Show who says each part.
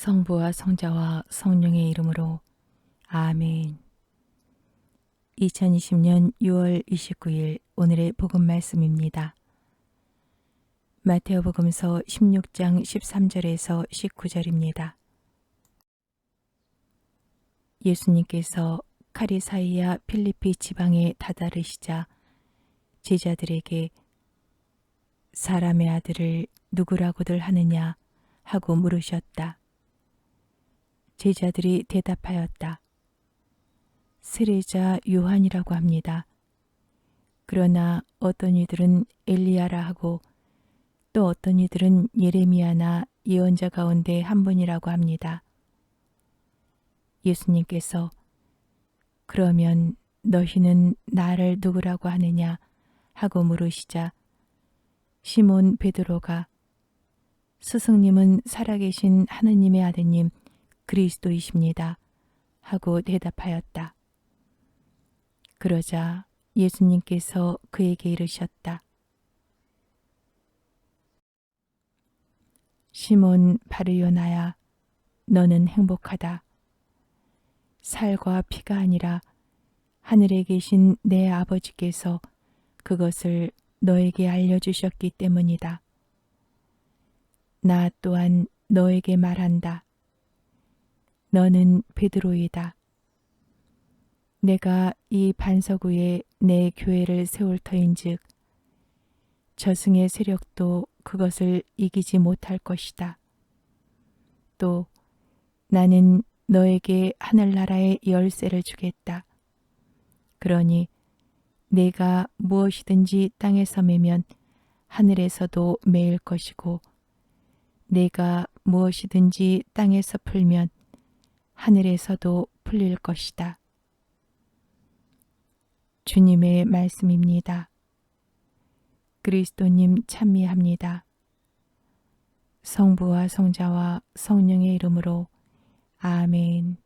Speaker 1: 성부와 성자와 성령의 이름으로 아멘. 2020년 6월 29일 오늘의 복음 말씀입니다. 마테오 복음서 16장 13절에서 19절입니다. 예수님께서 카리사이아 필리피 지방에 다다르시자 제자들에게 사람의 아들을 누구라고들 하느냐 하고 물으셨다. 제자들이 대답하였다. 세례자 요한이라고 합니다. 그러나 어떤 이들은 엘리야라 하고 또 어떤 이들은 예레미야나 예언자 가운데 한 분이라고 합니다. 예수님께서 그러면 너희는 나를 누구라고 하느냐 하고 물으시자 시몬 베드로가 스승님은 살아계신 하느님의 아드님 그리스도이십니다. 하고 대답하였다. 그러자 예수님께서 그에게 이르셨다. 시몬 바르요나야, 너는 행복하다. 살과 피가 아니라 하늘에 계신 내 아버지께서 그것을 너에게 알려주셨기 때문이다. 나 또한 너에게 말한다. 너는 베드로이다. 내가 이 반석 위에 내 교회를 세울 터인즉 저승의 세력도 그것을 이기지 못할 것이다. 또 나는 너에게 하늘나라의 열쇠를 주겠다. 그러니 내가 무엇이든지 땅에서 매면 하늘에서도 매일 것이고 내가 무엇이든지 땅에서 풀면 하늘에서도 풀릴 것이다. 주님의 말씀입니다. 그리스도님 찬미합니다. 성부와 성자와 성령의 이름으로 아멘.